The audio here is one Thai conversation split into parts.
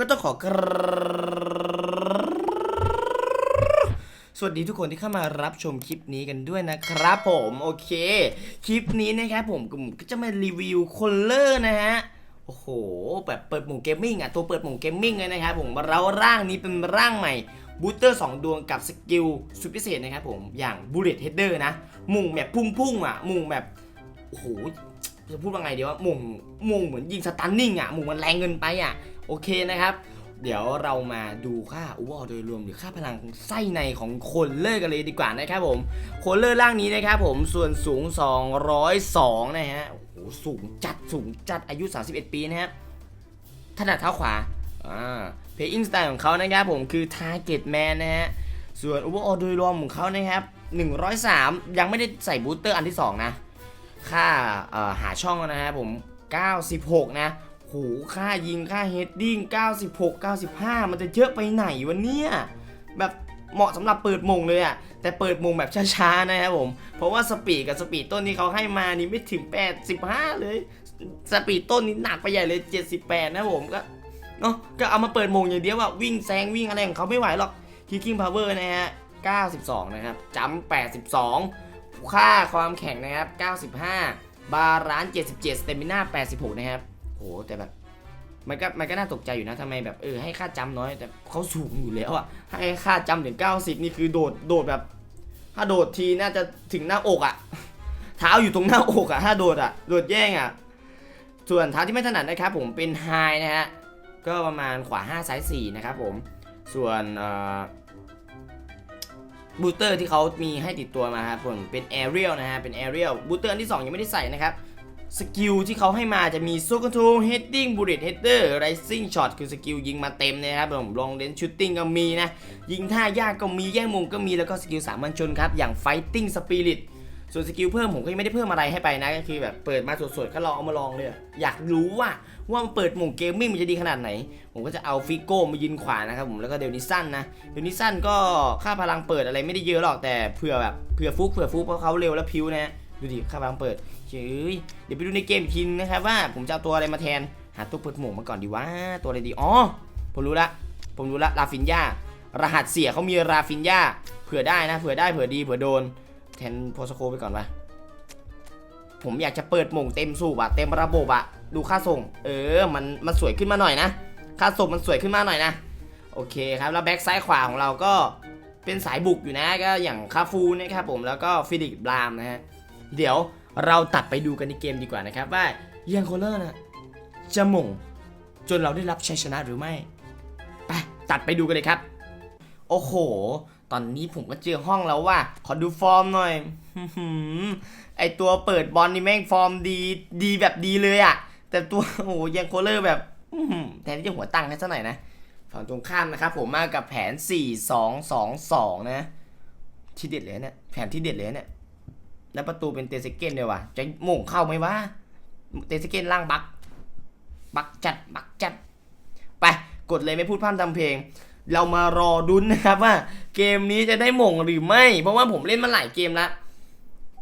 ก็ต้องขอกสวัสดีทุกคนที่เข้ามารับชมคลิปนี้กันด้วยนะครับผมโอเค คลิปนี้นะครับผมผมก็จะมารีวิวคนเลอร์นะฮะโอ้โหแบบเปิดหมู่เกมมิ่งอะตัวเปิดหมู่เกมมิ่งเลยนะครับผมเราร่างนี้เป็นร่างใหม่บูสเตอร์ 2 ดวงกับสกิลสุดพิเศษนะครับผมอย่างบูเลตเฮดเดอร์นะมุ่งแบบพุ่งๆอะมุ่งแบบโอ้โห จะพูดว่าไงดีว่ามุ่งมุ่งเหมือนยิงสตันนิ่งอะมุ่งมันแรงเกินไปอะโอเคนะครับ เดี๋ยวเรามาดูค่าอุวอโดยรวมหรือค่าพลังไส้ในของคนเลอร์กันเลยดีกว่านะครับผมคนเลอร์ร่างนี้นะครับผมส่วนสูง 202 นะฮะโอ้โหสูงจัดสูงจัดอายุ 31 ปีนะฮะถนัดเท้าขวาอ่าเพย์อิงสไตล์ของเขานะครับผมคือ Target Man นะฮะส่วนอุปกรณ์โดยรวมของเขานะครับ103 ยังไม่ได้ใส่บูสเตอร์อันที่ 2 นะ ค่าหาช่องนะครับผม 96 นะโหค่ายิงค่าเฮดดิ้ง96 95 มันจะเยอะไปไหนวะเนี่ยแบบเหมาะสำหรับเปิดมงเลยอะแต่เปิดมงแบบช้าๆนะครับผม เพราะว่าสปีดกับสปีดต้นที่เขาให้มานี่ไม่ถึง 85 เลย สปีดต้นนี้หนักไปใหญ่เลย 78 นะผมก็เนาะก็เอามาเปิดมงอย่างเดียวว่าวิ่งแซงวิ่งอะไรของเขาไม่ไหวหรอกคิกกิ้งพาวเวอร์นะฮะ 92 นะครับจัม82 ค่าความแข็งนะครับ 95 บาลานซ์77สเตมิน่า86 นะครับโหแต่แบบมันก็มันก็น่าตกใจอยู่นะทำไมแบบเออให้ค่าจำน้อยแต่เขาสูงอยู่แล้วอะให้ค่าจำถึง 90 นี่คือโดดโดดแบบ ถ้าโดดทีน่าจะถึงหน้าอกอะเท้าอยู่ตรงหน้าอกอะถ้าโดดอะโดดแย่งอะส่วนเท้าที่ไม่ถนัดนะครับผมเป็นไฮนะฮะก็ประมาณขวา5ซ้าย4นะครับผมส่วนเอ่อ บูสเตอร์ที่เขามีให้ติดตัวมาครับผมเป็นแอเรียลนะฮะเป็นแอเรียลบูสเตอร์อันที่ 2 ยังไม่ได้ใส่นะครับสกิลที่เขาให้มาจะมีโซ c ค n โ r เฮดดิ้งบูเลตเฮดเดอร์ไรซิ่งช็อตคือสกิลยิงมาเต็มนะครับผมลองเล่นชูตติ้งก็มีนะ ยิงท่ายากก็มีแย่งมุมก็มีแล้วก็สกิลสามัญชนครับ อย่างไฟติ้งสปิริต ส่วนสกิลเพิ่มผมก็ยังไม่ได้เพิ่มอะไรให้ไปนะก็คือแบบเปิดมาสดๆก็ลองเอามาลองเลย อยากรู้ว่าว่ามันเปิดหมู่เกมมิ่งมันจะดีขนาดไหน ผมก็จะเอาฟิโก้มายืนขวานะครับผมแล้วก็เดลนิสันนะเดลนิสันก็ค่าพลังเปิดอะไรไม่ได้เยอะหรอกแต่เผื่อแบบเผื่อฟุกเผื่อฟุกเพราะเขาเร็วและพิ้วนะดูดิค่าพลังเปิดเฮ้ยเดี๋ยวไปดูในเกมอีกทีนึงนะครับว่าผมจะเอาตัวอะไรมาแทนหาตัวเปิดหมู่มาก่อนดีว่าตัวอะไรดีอ๋อผมรู้ละผมรู้ละลาฟินยารหัสเสียเขามีราฟินยาเผื่อได้นะเผื่อได้เผื่อดีเผื่อโดน แทนโพสโคไปก่อนวะผมอยากจะเปิดหม่งเต็มสูบอะเต็มระบบอะดูค่าส่ง เออ มันมันสวยขึ้นมาหน่อยนะ ค่าส่งมันสวยขึ้นมาหน่อยนะ โอเคครับ แล้วแบ็กซ้ายขวาของเราก็เป็นสายบุกอยู่นะ ก็อย่างคาฟูนะครับผม แล้วก็ฟิลิกบรามนะฮะ เดี๋ยวเราตัดไปดูกันในเกมดีกว่านะครับ ว่าเยังโคเลอร์นะจะหม่งจนเราได้รับชัยชนะหรือไม่ ไป ตัดไปดูกันเลยครับ โอ้โห ตอนนี้ผมก็เจอห้องแล้วว่า ขอดูฟอร์มหน่อย ไอตัวเปิดบอลนี่แม่งฟอร์มดีดีแบบดีเลยอะแต่ตัวโอ้ยังโคเลอร์แบบแทนที่จะหัวตั้งให้ซะหน่อยนะฝั่งตรงข้ามนะครับผมมากับแผน 4 2 2 2 นะ ที่เด็ดเลยเนี่ยแผนที่เด็ดเลยเนี่ยแล้วประตูเป็นเตเซเกนเลยว่ะจะโม่งเข้าไหมวะเตเซเกนล่างบัก บักจัด บักจัด ไป กดเลยไม่พูดพร่ำทำเพลง เรามารอดุนนะครับว่าเกมนี้จะได้หม่งหรือไม่ เพราะว่าผมเล่นมาหลายเกมแล้ว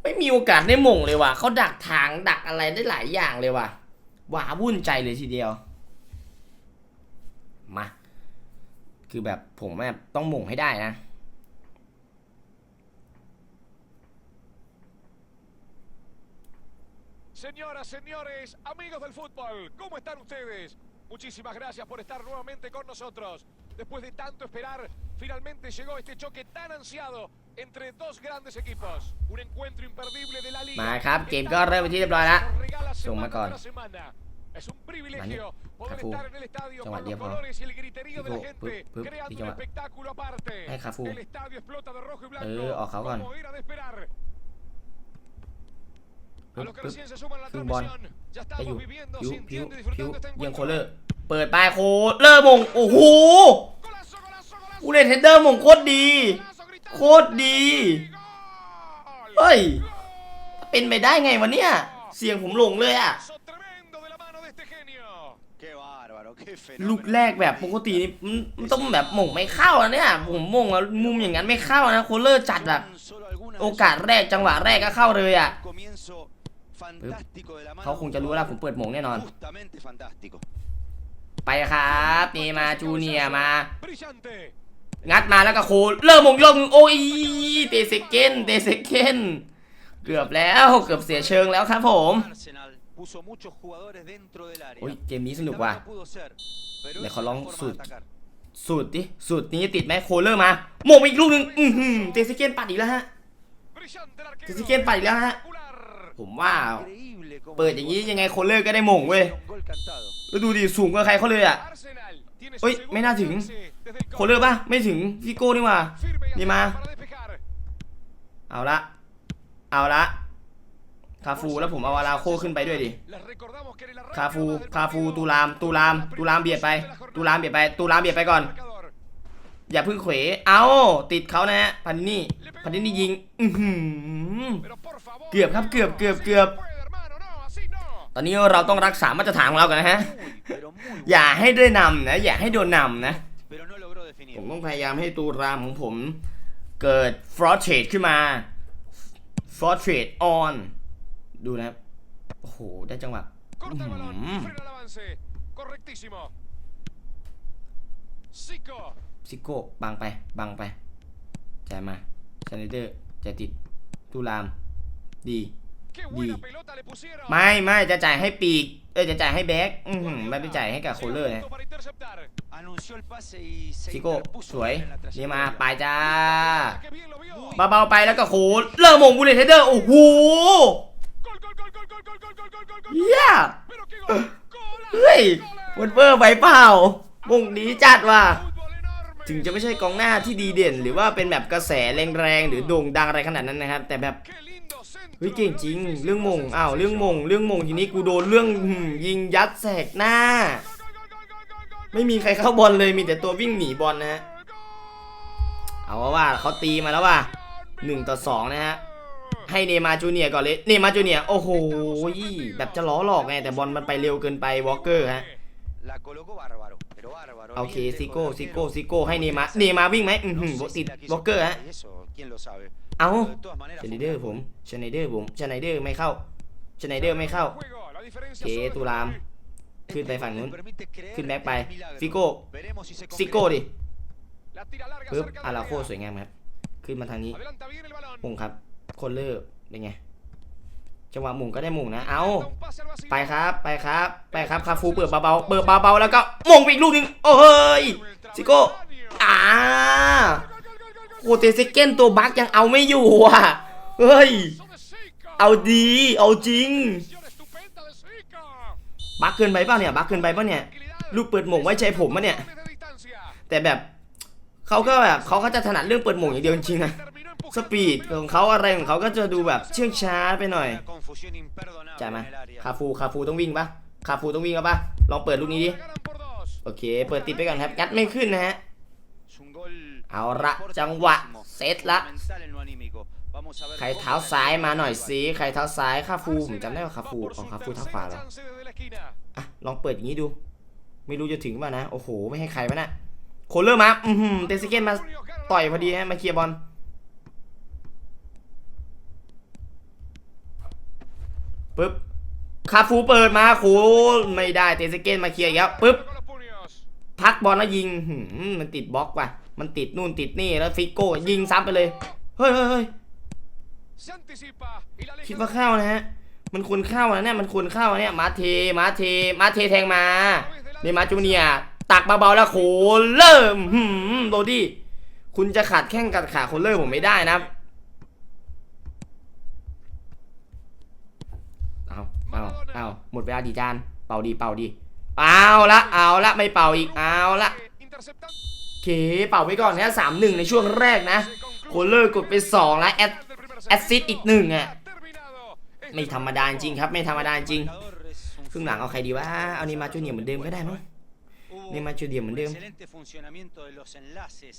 ไม่มีโอกาสได้หม่งเลยว่ะเขาดักทางดักอะไรได้หลายอย่างเลยว่ะว้าวุ่นใจเลยทีเดียว มา คือแบบผมแบบต้องหม่งให้ได้นะ Señoras, señores, amigos del fútbol, ¿cómo están ustedes? Muchísimas gracias por estar nuevamente con nosotros. Después de tanto esperar, finalmente llegó este choque tan ansiado entre dos grandes equipos. Un encuentro imperdible de la liga. มาครับ เกมก็เริ่มไปนที่เรียบร้อยแล้ว Nos regala ส่งมา semana ก่อน tras semana. Es un privilegio Vale. poder Cafu. estar en el estadio Toma, con los tiempo. colores y el griterío de la Cafu. gente, Pup, pup. creando Y un toma. espectáculo aparte. Ay, Cafu. El estadio explota de rojo y blanco, Eh, ojo, con. como era de esperar. A los que ปึ๊บ recién se suman a la ครึ่งบอล transmisión, ya ไปอยู่ estamos viviendo, พิวพิว sintiendo y พิว disfrutando este ยัง encuentro. เปิดไปโคเลอร์มงโอ้โหกูเล่นเทนเดอร์มงโคตรดี โคตรดีเฮ้ยเป็นไปได้ไงวะเนี่ยเสียงผมหลงเลยอะลูกแรกแบบปกตินี่มันต้องแบบมงไม่เข้านะเนี่ยผมม่งแล้วมุมอย่างนั้นไม่เข้านะโคเลอร์จัดแบบโอกาสแรกจังหวะแรกก็เข้าเลยอะเขาคงจะรู้แล้วผมเปิดมงแน่นอน ไปครับเนมาจูเนียร์มา Brillante. งัดมาแล้วก็โคเริ่มมงลงโอ้ยเตะเซเกนเตะเซเกนเกือบแล้วเกือบเสียเชิงแล้วครับผม Arsenal puso muchos jugadores dentro del área. โอ้ยเกมนี้ส Esta นุก vez ว่ะ no pudo ser, pero Le es Colón una forma Sud. de atacar. สูตรดิสูตรนี้ติดไหมโคเลอร์มาโมงอีกลูกหนึ่งอือหือเตะเซเกนปัดอีกแล้วฮะ Brillante el เตะ arquero. เซเกนปัดอีกแล้วฮะ Espectacular. ผมว่า Increíble cómo เปิดอย่างนี้ยังไงโคเลอร์ก็ได้โมงเว้ย un gol cantado. แล้วดูดิสูงกว่าใครเขาเลยอะ Arsenal tiene su Uy, segundo me da ถึง chance desde el โคเลอร์ปะไม่ถึงฟิโก้นี่หว่า Firme y Ni más. atrás para despejar. เอาละ เอาละคาฟูแล้วผมเอาอาราโคขึ้นไปด้วยดิ Les recordamos que en el arranque คาฟู nomás del คาฟู partido, ตูรามตูรามตูรามเบียดไปตูรามเบียดไปตูรามเบียดไปก่อน marcador. อย่าเพึ่งเขวเอาติดเขานะฮะพันนี่พันนี่ยิงอือหือ Pero por favor, เกือบครับเกือบเกือบ así เกือบ no puede, hermano, no, así no. ต อนนี้เราต้องรักษามาตรฐานของเรากันนะฮะ Muy, pero muy อย่าให้ได้นำนะ อย่าให้โดนนำนะ pero no logró definir. ผมต้องพยายามให้ตูรามของผมเกิดฟรอสเทรดขึ้นมาฟรอสเทรดออนดูนะครับโอ้โห ได้จังหวะ Corta el balón, Mm. frena el avance. Correctísimo. Zico. ซิโก้บังไป บังไปแจมาชนเดอร์จะติดตูราม ดี ดีไม่ไม่จะจ่ายให้ปีกเออจะจ่ายให้แบ็กอืมไม่ไปจ่ายให้กับโคเลอร์นะซิโก้สวยเรียมาไปจ้าเบาๆไปแล้วก็โคเลอร์มงบุเลเทเดอร์โอ้โหเย้เฮ้ยวันเวอร์ไปเปล่าวงนี้จัดว่าถึงจะไม่ใช่กองหน้าที่ดีเด่น หรือว่าเป็นแบบกระแสแรงๆหรือโด่งดังอะไรขนาดนั้นนะครับ แต่แบบ เฮ้ยเก่งจริง Lo hizo เรื่องมง sin อ้าวเรื่องมง sencillo. เรื่องมงทีนี้กูโดนเรื่องหืมยิงยัดแสกหน้า Gol, gol, gol, gol, gol, gol, gol, ไม่มีใครเข้าบอลเลยมีแต่ตัววิ่งหนีบอลนะฮะ gol. เอาว่าว่าเขาตีมาแล้วว่ะหนึ่งต่อสองนะฮะให้เนย์มาร์จูเนียร์ก่อนเลยเนย์มาร์จูเนียร์โอ้โหแบบจะล้อหลอกไงแต่บอลมันไปเร็วเกินไปวอลเกอร์ฮะ La colocó bárbaro, pero bárbaro. โอเค Bien ซิ lejos โก้ del ซิ arquero. โก้ซิโก้ให้เนย์มาร์เนย์มาร์วิ่งไหมอือหือ No sé ติด si la quiso วอลเกอร์ฮะ pegar y eso, ¿quién lo sabe? เอา Pero de todas maneras ช fue ไน un เดอร์ gran ผม gol. ชไนเดอร์ผมชไนเดอร์ไม่เข้าชไนเดอร์ไม่เข้า Juego, la diferencia โอเค solo es ตุ un ลาม gol. ขึ้นไปฝั่งนู้น Le permite creer ขึ้นแบ็คไป en el milagro. ฟิโก้ Veremos si se ซิโก้ concreta. ดิ La tira larga ปึ๊บ cerca อา del ราโค área. สวยงามครับ ขึ้นมาทางนี้ Adelanta bien el balón. มงครับคนเลอร์เป็นไง จังหวะหมุนก็ได้หมุนนะ เอา Da un pase al vacío. ไปครับ ไปครับ ไปครับ คาฟูเปิดเบาๆ เปิดเบาๆ แล้วก็มงไปอีกลูกหนึงโอ้เฮ้ย ซิโก้ อ่า โคเตเซเก้นตัวบักยังเอาไม่อยู่อะ เฮ้ย เอาดี เอาจริง บักเกินไปเปล่าเนี่ย บักเกินไปเปล่าเนี่ย ลูกเปิดหม่งไว้ใจผมมะเนี่ย แต่แบบเขาก็แบบเขาก็จะถนัดเรื่องเปิดหม่งอย่างเดียวจริงๆนะสปีดของเขาอะไรของเขาก็จะดูแบบเชื่องช้าไปหน่อยจ่ายมาคาฟูคาฟูต้องวิ่งปะคาฟูต้องวิ่งเอาปะลองเปิดลูกนี้ดิโอเค เปิดติดไปก่อนครับงัดไม่ขึ้นนะฮะ เอาละจังหวะเซตละ fundamental en lo anímico. Vamos a ver ใคร cómo เท้า la ซ้ายมาหน่อย rival. สิใครเท้าซ้ายคาฟูผมจำได้ว่าคา Va ฟู por ของ su คาฟูเท้า tercera ขวาเหรอ chance desde la esquina. อะลองเปิดอย่างนี้ดู ไม่รู้จะถึงป่ะนะ โอ้โห ไม่ให้ใครวะน่ะโคเลอร์มาอือหือเตซิเกนมาต่อยพอดีฮะมาเคลียร์บอลปึ๊บคาฟูเปิดมาโหไม่ได้เตซิเกนมาเคลียร์อีกแล้วปึ๊บ Con los puños. พักบอลแล้วยิงหืมมันติดบล็อกว่ะ มันติดนู่นติดนี่แล้วฟิโก้ยิงซ้ำไปเลย เฮ้ยเฮ้ยเฮ้ย Se anticipa y la คิด aleja ว่าเข้านะฮะ มันควรเข้านะเนี่ย มันควรเข้านะเนี่ย มาเท มาเท มาเทแทงมาเนี่มาจูเนียร์ตักเบาๆแล้วโคเริ่มหืมโรดี้ คุณจะขาดแข้งกัดขาโคเลอร์ผมไม่ได้นะครับเอาเอาเอาหมดเวลาดีจาน เป่าดี เป่าดี เอาละ เอาละ ไม่เป่าอีก เอาละ Interceptando. โอ เคเป่าไว้ก่อนนะสามหนึ่งในช่วงแรกนะโคเลอร์กดไปสองแล้วแอดแอสซิสต์อีกหนึ่งอะ Terminado. ไม่ธรรมดาจริงครับไม่ธรรมดาจริง Marcador es un ครึ่งหลังเอาใครดีวะเอานี่มาจูเนียร์เหมือนเดิมก็ได้มั้ง Hubo Ni Macho Díaz, un Mendeo. excelente funcionamiento de los enlaces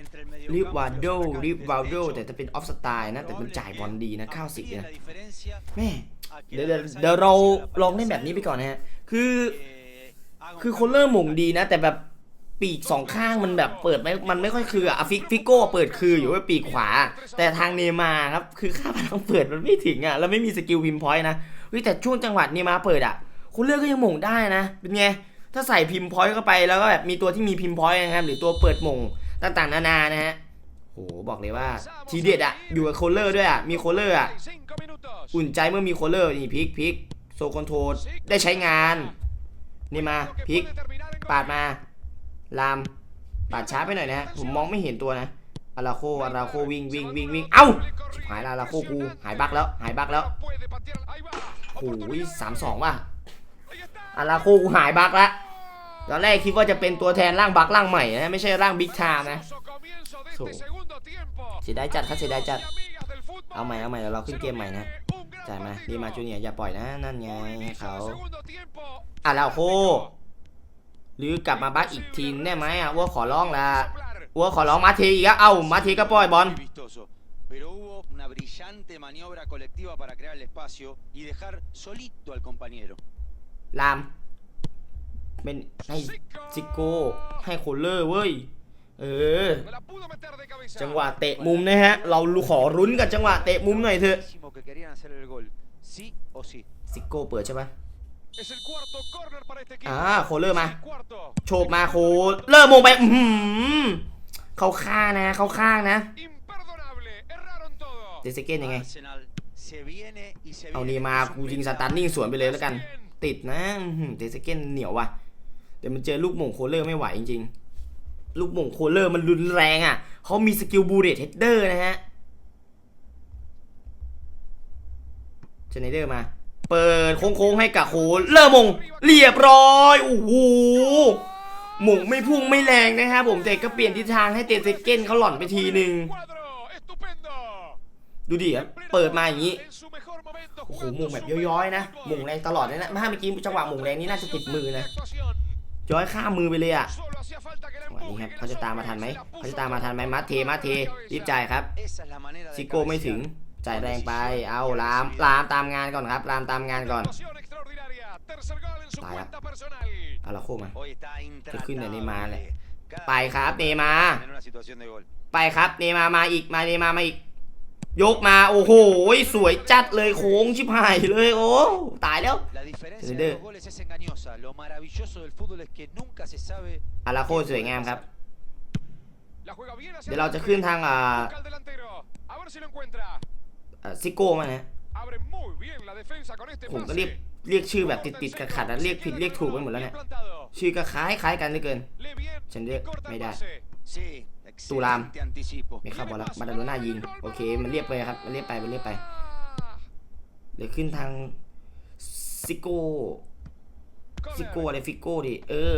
entre el รีบ mediocampo วา y los โด atacantes. รีบวาโด De hecho, แต่จะเป็นออฟสไตล์นะ แต่มันจ่ายบอลดีนะ90 amplíe เนี่ย la diferencia แม่ a que เดี๋ยว el เดี๋ยว adversario เดี๋ยวเรา consiga ลองเล่นแบบนี้ไปก่อนนะฮะคือ que haga un คือ cambio โคเลอร์หม่งดีนะ แต่แบบ ปีกสองข้างมันแบบเปิดไม่ มันไม่ค่อยคืออะฟิกฟิโก้เปิดคืออยู่ว่าปีกขวา แต่ทางเนมาครับคือค่าพลังเปิดมันไม่ถึงอะแล้วไม่มีสกิลวิมพอยต์นะเฮ้ยแต่ช่วงจังหวะเนมาเปิดอะโคเลือร์ก็ยังหม่งได้นะ เป็นไง ถ้าใส่พิมพ์พอยต์เข้าไปแล้วก็แบบมีตัวที่มีพิมพ์พอยต์นะครับหรือตัวเปิดหมงต่างๆ นานานะฮะโหบอกเลยว่าทีเด็ดอะอยู่กับโคลเลอร์ด้วยอะมีโคลเลอร์อะอุ่นใจเมื่อมีโคลเลอร์นี่พลิกพิกโซคอนโทรได้ใช้งานนี่มาพลิกปาดมา ลามปาดช้าไปหน่อยนะผมมองไม่เห็นตัวนะอาราโคอาราโควิ่งวิ่งวิ่งวิ่งเอ้าหายละอาราโคกูหายบักแล้วหายบักแล้วโอ้ยสามสองว่ะอาราโคกูหายบักละตอนแรกคิดว่าจะเป็นตัวแทนร่างบักร่างใหม่นะไม่ใช่ร่างบิ๊กไทม์นะ Comienzo de So. este segundo tiempo. เสียดายจัดครับเสียดายจัดเอาใหม่เอาใหม่เดี๋ยวเราขึ้นเกมใหม่นะจ่ายมาดีมาจูเนียอย่าปล่อยนะนั่นไงเขาอาราโค หรือกลับมาบักอีกทีได้ไหมอะว่าขอร้องละ Soplar. ว่าขอร้องมาเทอีกแล้วเอ้ามาเทก็ปล่อยบอล Muy vistoso. Pero hubo una brillante maniobra colectiva para crear el espacio y dejar solito al compañero. ลามเป็นให้ซิโก้ให้โคลเลอร์เว้ย เออ Me la pudo meter de cabeza. จังหวะเตะมุมนะฮะ เราขอรุ้นกับจังหวะเตะมุมหน่อยเถอะ Clarísimo que querían hacer el gol. Sí o sí. ซิโก้เปิดใช่ปะ Es อ่าโคลเลอร์มา Es el cuarto. โฉบมาโคเลอร์มงไปอื้อหือเขาข้างนะเขาข้างนะ Imperdonable. Erraron todo. เดซเกนยังไง Arsenal se viene y se เอา viene. นี่มา Es un กูยิงส blindado. ตาร์นิ่งสวนไปเลยแล้วกัน ติดนะเดซเกนเหนียวว่ะเดี๋ยวมันเจอลูกหม่งโคลเลอร์ไม่ไหวจริงๆ ลูกหม่งโคลเลอร์มันรุนแรงอะเขามีสกิลบูเรตเฮดเดอร์นะฮะเชนเดอร์มา เปิดโค้งๆให้กับโคเลอร์มง เรียบร้อยโอ้โหหม่งไม่พุ่งไม่แรงนะครับผมแต่ก็เปลี่ยนทิศทางให้เตเซเก้นเขาหล่อนไปทีหนึ่งดูดิครับเปิดมาอย่างนี้โอ้โหหม่งแบบย้อยๆนะหม่งแรงตลอดเลยนะถ้าเมื่อกี้จังหวะหม่งแรงนี่น่าจะติดมือนะย้อยข้ามมือไปเลยอะวันนี้ครับเขาจะตามมาทันไหมเขาจะตามมาทันไหมมัดเทมัดเทรีบจ่ายครับซิโก้ไม่ถึง จ่ายแรงไป เอาลามลามตามงานก่อนครับลามตามงานก่อน Actuación extraordinaria. Tercer gol en su Vaya. cuenta personal. เอาละโคมา Hoy está Que ขึ้นในนี้มาแหละ intratable. Cada ไปครับเนมาร์ en una situación de gol. ไปครับเนมาร์มาอีกมาเนมาร์มาอีก ยกมาโอ้โหสวยจัดเลยโค้งชิบหายเลยโอ้ตายแล้ว La diferencia Entender. de los goles es engañosa. Lo maravilloso del fútbol es que nunca se sabe อาราโคสวยงามครับ La juega bien hacia เดี๋ยวเราจะขึ้นทางอ่า Busca al delantero. A ver si lo encuentra. เอ่อซิโก้มานะ Abre muy bien la defensa con este ผมก็ pase. เรียกเรียกชื่อแบบติดๆขัดๆนะเรียกผิดเรียกถูกไปหมดแล้วเนี่ย Bien plantado. ชื่อก็คล้ายคล้ายๆกันเหลือเกิน Lee bien Sen y ríe, corta el mira. pase. Sí, Turam. excelente anticipo. ไม่เข้าบอลแล้วมาดาโลน่ายิงโอเค มันเรียกไปครับมันเรียกไปมันเรียกไป Ah, เดี๋ยวขึ้นทางซิโก้ซิโก้ corner. อะไรฟิโก้ดิเออ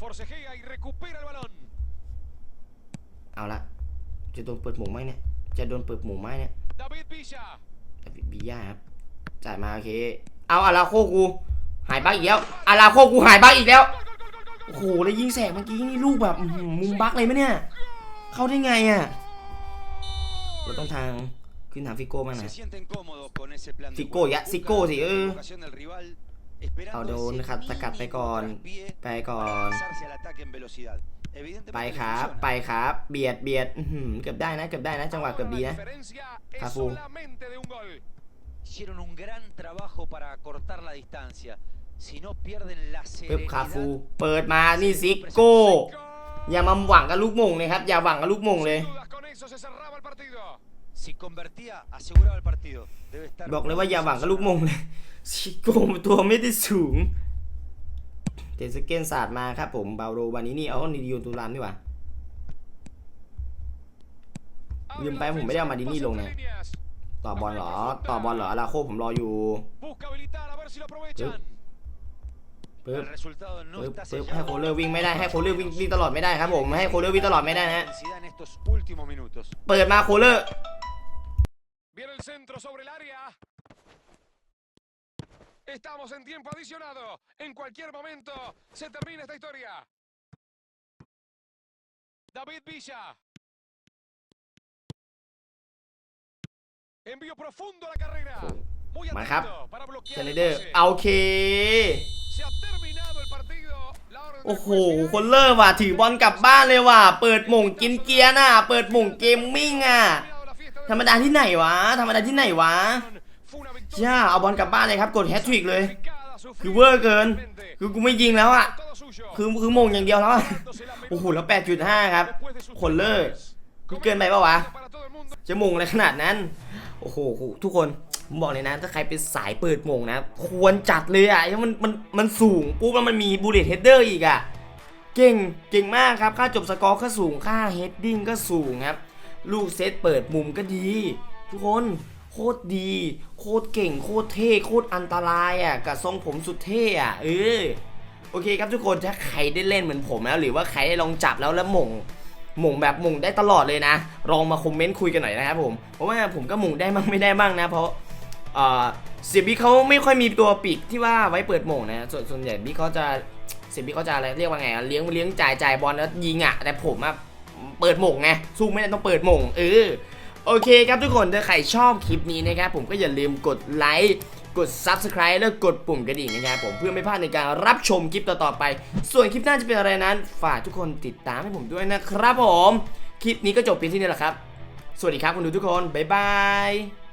Forcejea y recupera el balón. เอาละจะโดนเปิดหมูไหมเนี่ยจะโดนเปิดหมูไหมเนี่ย David Villa. บีย่าครับจ่ายมาโอเค เอาอาราโคกู หายบักอีกแล้วอาราโคกูหายบักอีกแล้ว Gol, gol, gol, gol, gol, โอ้โหแล้วยิงแสกเมื่อกี้นี่ลูกแบบอื้อหือมุมบักเลยไหมเนี่ย เข้าได้ไงอะ เราต้องทางขึ้นทางฟิโก้มาง Se นะ sienten cómodos con ese plan de Fico, juego. ya, Buscan Fico, sí, la eh. provocación del rival, esperando เอาโดน ese นะครับสกัดไปก่อน mínimo traspié ไปก่อน para pasarse al ataque en velocidad. ไป Evidentemente ค les รับ funciona. ไปครับ เบียดเบียดอื้อหือเกือบได้นะ เกือบได้นะ จังหวะเกือบ Ahora ดี la นะ diferencia es Cafu. solamente de un gol. Hicieron un gran trabajo para acortar la distancia. Si no pierden la ปึ๊บคา serenidad, ฟู เปิดมา นี่ซิโก้ อย่ามาหวังกับลูกหมงเลยครับ อย่าหวังกับลูกหมงเลย Sin dudas, con eso se cerraba el partido. si convertía, aseguraba el partido. Debe estar บอกเลยว่า muy อย่าหวังกับลูกหมงเลยซิโก้ตัวไม่ได้สูง เตสเกนศาสตร์มาครับผมบาโรวานินี่เอานิดิโอตูรามดีกว่า Abre Bien, la pa, ผมไม่ได้เอามาดินี่ลงนะต่อบอลเหรอ ต่อบอลเหรออาราโคผมรออยู่ปึ๊บปึ๊บปึ๊บให้โคเลอร์วิ่งไม่ได้ให้โคเลอร์วิ่งวิ่งตลอดไม่ได้ครับผมให้โคเลอร์วิ่งตลอดไม่ได้นะฮะเปิดมาโคเลอร์ Estamos en tiempo adicionado. En cualquier momento se termina esta historia. David Villa. Envío profundo a la carrera. Muy Mal Hub. atento para bloquear เชน el เดอร์ pase. เอาเค Se ha terminado el partido. La orden del โอ้โห juez final. คนเลอร์ว่ะ ถือบอลกลับบ้านเลยว่ะ เปิดหม่งกินเกียร์น่ะ เปิดหม่งเกมมิ่งอะ Terminado la fiesta del ธรรมดาที่ไหนวะ ธรรมดาที่ไหนวะ Fue una victoria ย่าเอาบอลกลับบ้านเลยครับ กดแฮตทริกเลย คือเวอร์เกิน คือกูไม่ยิงแล้วอะ คือคือมงอย่างเดียวแล้ว โอ้โห แล้ว 8.5 ครับคนเลอร์ temores. กูเกินไปปะวะ จะมงอะไรขนาดนั้น โอ้โห ทุกคน ผมบอกเลยนะ ถ้าใครเป็นสายเปิดมงนะ ควรจัดเลยอะมันมันมันสูงปุ๊บแล้วมันมีบูเลตเฮดเดอร์อีกอะ เก่ง เก่งมากครับ ค่าจบสกอร์ก็สูง ค่าเฮดดิ้งก็สูงครับ ลูกเซตเปิดมุมก็ดี ทุกคน โคตรดี โคตรเก่ง โคตรเท่ โคตรอันตรายอะ กับทรงผมสุดเท่อะ เออ โอเคครับทุกคน ถ้าใครได้เล่นเหมือนผมแล้ว หรือว่าใครได้ลองจับแล้วแล้วหม่งหม่งแบบหม่งได้ตลอดเลยนะ ลองมาคอมเมนต์คุยกันหน่อยนะครับผม เพราะว่าผมก็หม่งได้บ้างไม่ได้บ้างนะ เพราะเสียบีเขาไม่ค่อยมีตัวปีกที่ว่าไว้เปิดหม่งนะ ส่วนส่วนใหญ่บีเขาจะเสียบีเขาจะอะไรเรียกว่าไงเลี้ยงเลี้ยงจ่ายจ่ายบอลแล้วยิงอะ แต่ผมอะเปิดหม่งไงสู้ไม่ได้ต้องเปิดหม่งเออ โอเคครับทุกคนถ้าใครชอบคลิปนี้นะครับผมก็อย่าลืมกดไลค์กด Subscribe แล้วกดปุ่มกระดิ่งนะครับผมเพื่อไม่พลาดในการรับชมคลิปต่อๆไป ส่วนคลิปหน้าจะเป็นอะไรนั้น ฝากทุกคนติดตามให้ผมด้วยนะครับผม คลิปนี้ก็จบเพียงที่นี่แหละครับ สวัสดีครับคุณดูทุกคน บ๊ายบาย